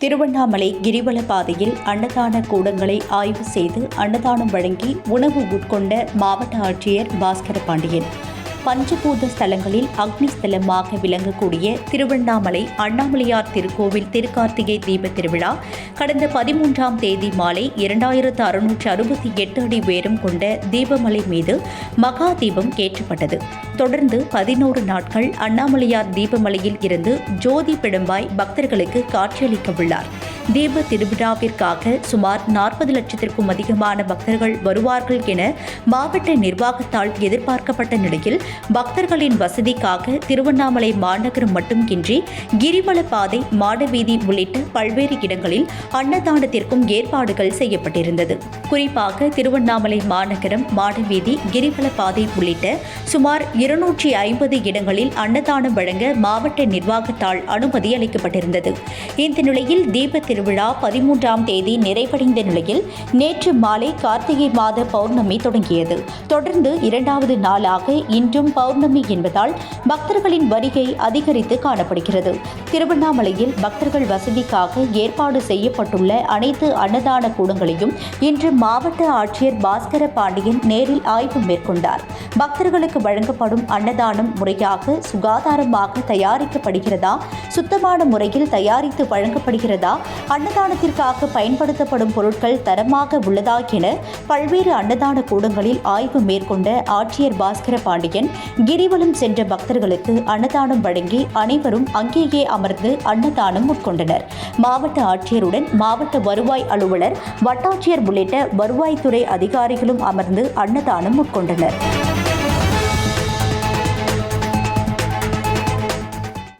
திருவண்ணாமலை கிரிவல பாதையில் அன்னதான கூடங்களை ஆய்வு செய்து அன்னதானம் வழங்கி உணவு உட்கொண்ட மாவட்ட ஆட்சியர் பாஸ்கர பாண்டியன் பஞ்சபூத ஸ்தலங்களில் அக்னி ஸ்தலமாக விளங்கக்கூடிய திருவண்ணாமலை அண்ணாமலையார் திருக்கோவில் திருக்கார்த்திகை தீப திருவிழா கடந்த பதிமூன்றாம் தேதி மாலை இரண்டாயிரத்து அறுநூற்று அறுபத்தி எட்டு அடி உயரம் கொண்ட தீபமலை மீது மகா தீபம் ஏற்றப்பட்டது. தொடர்ந்து பதினோரு நாட்கள் அண்ணாமலையார் தீபமலையில் இருந்து ஜோதி பிடம்பாய் பக்தர்களுக்கு காட்சியளிக்க உள்ளார். தீப திருவிழாவிற்காக சுமார் நாற்பது லட்சத்திற்கும் அதிகமான பக்தர்கள் வருவார்கள் என மாவட்ட நிர்வாகத்தால் எதிர்பார்க்கப்பட்ட நிலையில் பக்தர்களின் வசதிக்காக திருவண்ணாமலை மாநகரம் மட்டுமின்றி கிரிவல பாதை மாடவீதி உள்ளிட்ட பல்வேறு இடங்களில் அன்னதானத்திற்கும் ஏற்பாடுகள் செய்யப்பட்டிருந்தது. குறிப்பாக திருவண்ணாமலை மாநகரம் மாடவீதி கிரிவல பாதை உள்ளிட்ட சுமார் இருநூற்றி ஐம்பது இடங்களில் அன்னதானம் வழங்க மாவட்ட நிர்வாகத்தால் அனுமதி அளிக்கப்பட்டிருந்தது. இந்த நிலையில் தீப திருவிழா பதிமூன்றாம் தேதி நிறைவடைந்த நிலையில் நேற்று மாலை கார்த்திகை மாத பௌர்ணமி தொடங்கியது. தொடர்ந்து இரண்டாவது நாளாக இன்றும் பௌர்ணமி என்பதால் பக்தர்களின் வருகை அதிகரித்து காணப்படுகிறது. திருவண்ணாமலையில் பக்தர்கள் வசதிக்காக ஏற்பாடு செய்யப்பட்டுள்ள அனைத்து அன்னதான கூடங்களையும் இன்று மாவட்ட ஆட்சியர் பாஸ்கர பாண்டியன் நேரில் ஆய்வு மேற்கொண்டார். பக்தர்களுக்கு வழங்கப்படும் அன்னதானம் முறையாக சுகாதாரமாக தயாரிக்கப்படுகிறதா சுத்தமான முறையில் தயாரித்து வழங்கப்படுகிறதா அன்னதானத்திற்காக பயன்படுத்தப்படும் பொருட்கள் தரமாக உள்ளதா என பல்வேறு அன்னதான கூடங்களில் ஆய்வு மேற்கொண்ட ஆட்சியர் பாஸ்கர பாண்டியன் கிரிவலம் சென்ற பக்தர்களுக்கு அன்னதானம் வழங்கி அனைவரும் அங்கேயே அமர்ந்து அன்னதானம் உட்கொண்டனர். மாவட்ட ஆட்சியருடன் மாவட்ட வருவாய் அலுவலர் வட்டாட்சியர் உள்ளிட்ட வருவாய்த்துறை அதிகாரிகளும் அமர்ந்து அன்னதானம் உட்கொண்டனர்.